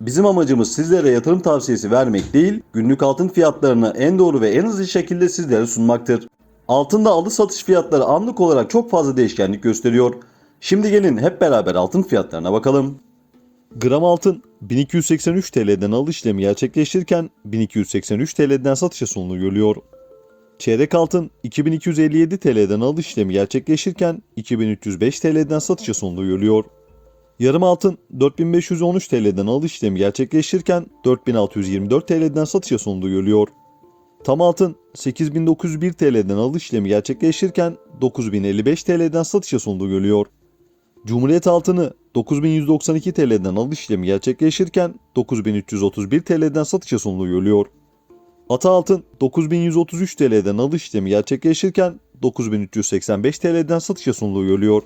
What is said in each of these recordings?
bizim amacımız sizlere yatırım tavsiyesi vermek değil, günlük altın fiyatlarını en doğru ve en hızlı şekilde sizlere sunmaktır. Altında alış satış fiyatları anlık olarak çok fazla değişkenlik gösteriyor. Şimdi gelin hep beraber altın fiyatlarına bakalım. Gram altın 1283 TL'den alış işlemi gerçekleştirirken 1283 TL'den satışa sunulu görülüyor. Çeyrek altın 2257 TL'den alış işlemi gerçekleşirken 2305 TL'den satışa sunduğu görülüyor. Yarım altın 4513 TL'den alış işlemi gerçekleşirken 4624 TL'den satışa sunduğu görülüyor. Tam altın 8901 TL'den alış işlemi gerçekleşirken 9055 TL'den satışa sunduğu görülüyor. Cumhuriyet altını 9192 TL'den alış işlemi gerçekleşirken 9331 TL'den satışa sunduğu görülüyor. Ata altın 9133 TL'den alış işlemi gerçekleşirken 9385 TL'den satışa sunduğu görülüyor.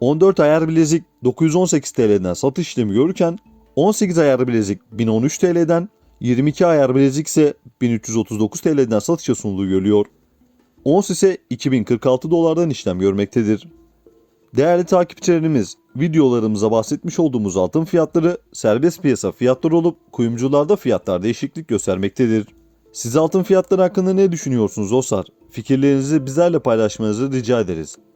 14 ayar bilezik 918 TL'den satış işlemi görürken 18 ayar bilezik 1013 TL'den 22 ayar bilezik ise 1339 TL'den satışa sunduğu görülüyor. Ons ise 2046 dolardan işlem görmektedir. Değerli takipçilerimiz, videolarımıza bahsetmiş olduğumuz altın fiyatları serbest piyasa fiyatları olup kuyumcularda fiyatlar değişiklik göstermektedir. Siz altın fiyatları hakkında ne düşünüyorsunuz dostlar? Fikirlerinizi bizlerle paylaşmanızı rica ederiz.